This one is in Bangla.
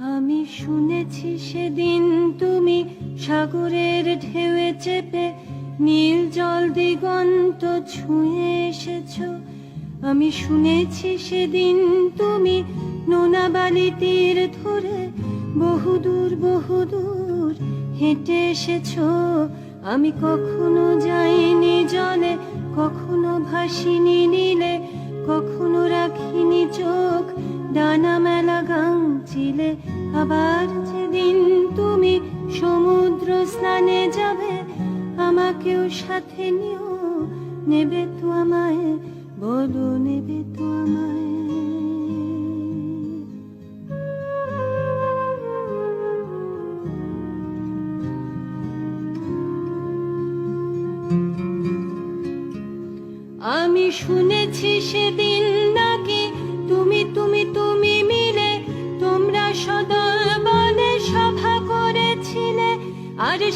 আমি শুনেছি সেদিন তুমি সাগরের ঢেউয়ে চেপে নীল জল দিগন্ত ছুঁয়ে এসেছ। আমি শুনেছি সেদিন তুমি নোনা বালি তীর ধরে বহুদূর বহুদূর হেঁটে এসেছ। আমি কখনো যাইনি জলে, কখনো ভাসিনি নীলে, কখনো রাখিনি চোখ, ডানা চিলে আবার যেদিন তুমি সমুদ্র স্নানে যাবে, আমাকেও সাথে নিও। নেবে তো আমায়, বলো নেবে তো আমায়। আমি শুনেছি সেদিন